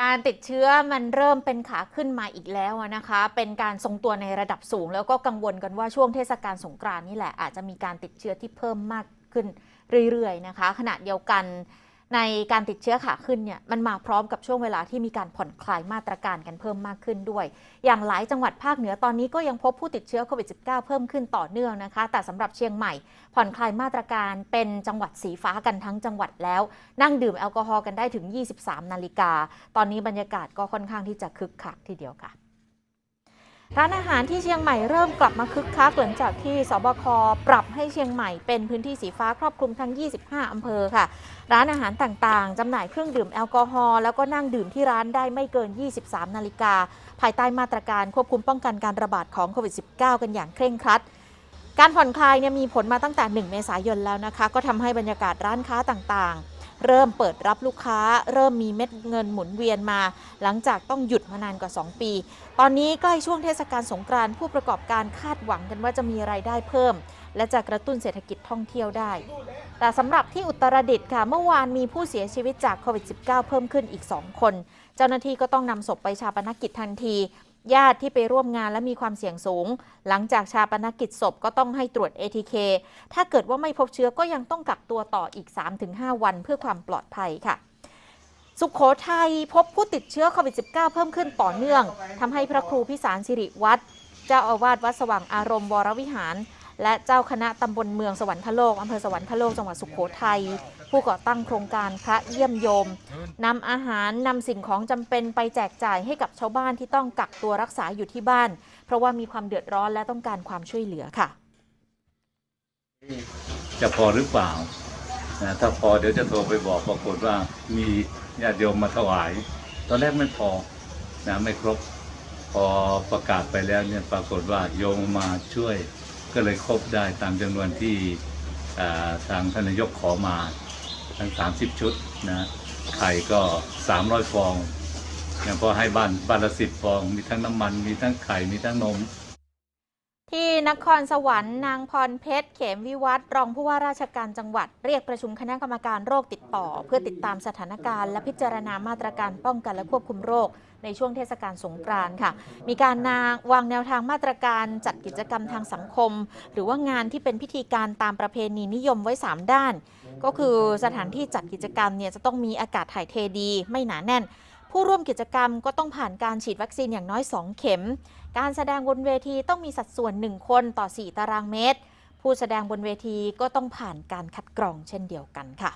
การติดเชื้อมันเริ่มเป็นขาขึ้นมาอีกแล้วนะคะ เป็นการทรงตัวในระดับสูง แล้วก็กังวลกันว่าช่วงเทศกาลสงกรานนี่แหละอาจจะมีการติดเชื้อที่เพิ่มมากขึ้นเรื่อยๆนะคะ ขณะเดียวกัน ในการติดเชื้อขาขึ้นเนี่ยมันมาพร้อมกับช่วงเวลาที่มีการผ่อนคลายมาตรการกันเพิ่มมากขึ้นด้วย อย่างหลายจังหวัดภาคเหนือตอนนี้ก็ยังพบผู้ติดเชื้อโควิด -19 เพิ่มขึ้นต่อเนื่องนะคะ แต่สำหรับเชียงใหม่ ผ่อนคลายมาตรการเป็นจังหวัดสีฟ้ากันทั้งจังหวัดแล้ว นั่งดื่มแอลกอฮอล์กันได้ถึง 23 นาฬิกา ตอนนี้บรรยากาศก็ค่อนข้างที่จะคึกคักทีเดียวค่ะ ร้านอาหารที่เชียงใหม่เริ่มกลับมาคึกคักหลังจากที่สบคปรับให้เชียงใหม่เป็นพื้นที่สีฟ้าครอบคลุมทั้ง 25 อำเภอค่ะ ร้านอาหารต่างๆ จำหน่ายเครื่องดื่มแอลกอฮอล์แล้วก็นั่งดื่มที่ร้านได้ไม่เกิน 23 นาฬิกา ภายใต้มาตรการควบคุมป้องกันการระบาดของโควิด -19 กันอย่างเคร่งครัด การผ่อนคลายเนี่ยมีผลมาตั้งแต่ 1 เมษายนแล้วนะคะ ก็ทำให้บรรยากาศร้านค้าต่างๆ เริ่มเปิดรับลูกค้า เริ่มมีเม็ดเงินหมุนเวียนมา หลังจากต้องหยุดมานานกว่า 2 ปี ตอนนี้ใกล้ช่วงเทศกาลสงกรานต์ผู้ประกอบการคาดหวังกันว่าจะมีรายได้เพิ่ม และจะกระตุ้นเศรษฐกิจท่องเที่ยวได้ แต่สำหรับที่อุตรดิตถ์ค่ะเมื่อวานมีผู้เสียชีวิตจากโควิด -19 เพิ่มขึ้นอีก 2 คน เจ้าหน้าที่ก็ต้องนำศพไปชาปนกิจทันที ญาติที่ไปร่วมงานและมีความเสี่ยงสูง หลังจากชาปนกิจศพก็ต้องให้ตรวจ ATK ถ้าเกิดว่าไม่พบเชื้อก็ยังต้องกักตัวต่ออีก 3-5 วันเพื่อความปลอดภัยค่ะ สุขโขทัยพบผู้ติดเชื้อโควิด -19 เพิ่มขึ้นต่อเนื่องทำให้พระครูพิสารสิริวัตรเจ้าอาวาสวัดสว่างอารมณ์วรวิหาร และเจ้าคณะตำบลเมืองสวรรคโลกอำเภอสวรรคโลกจังหวัดสุขโขทัยผู้ก่อตั้งโครงการพระเยี่ยมโยมนำอาหารนำสิ่งของจำเป็นไปแจกจ่ายให้กับชาวบ้านที่ต้องกักตัวรักษาอยู่ที่บ้าน เพราะว่ามีความเดือดร้อนและต้องการความช่วยเหลือค่ะ จะพอหรือเปล่านะถ้าพอเดี๋ยวจะโทรไปบอกปรากฏว่ามีญาติโยมมาถวาย ตอนแรกไม่พอนะไม่ครบ พอประกาศไปแล้วเนี่ยปรากฏว่าโยมมาช่วย ก็เลยครบได้ตามจำนวนที่ทางท่านนายกขอมาทั้ง 30 ชุดนะไข่ก็ 300 ฟองอย่างพอให้บ้านบ้านละสิบฟอง มีทั้งน้ำมันมีทั้งไข่มีทั้งนม ที่นครสวรรค์นางพรเพชร เขมวิวัฒน์รองผู้ว่าราชการจังหวัด เรียกประชุมคณะกรรมการโรคติดต่อ เพื่อติดตามสถานการณ์และพิจารณามาตรการป้องกันและควบคุมโรค ในช่วงเทศกาลสงกรานต์ค่ะ มีการนาวางแนวทางมาตรการจัดกิจกรรมทางสังคม หรือว่างานที่เป็นพิธีการตามประเพณีนิยมไว้ 3 ด้าน ก็คือสถานที่จัดกิจกรรมเนี่ยจะต้องมีอากาศถ่ายเทดี ไม่หนาแน่น ผู้ร่วมกิจกรรมก็ต้องผ่านการฉีดวัคซีนอย่างน้อย 2 เข็ม การแสดงบนเวทีต้องมีสัดส่วน 1 คนต่อ 4 ตารางเมตร ผู้แสดงบนเวทีก็ต้องผ่านการคัดกรองเช่นเดียวกันค่ะ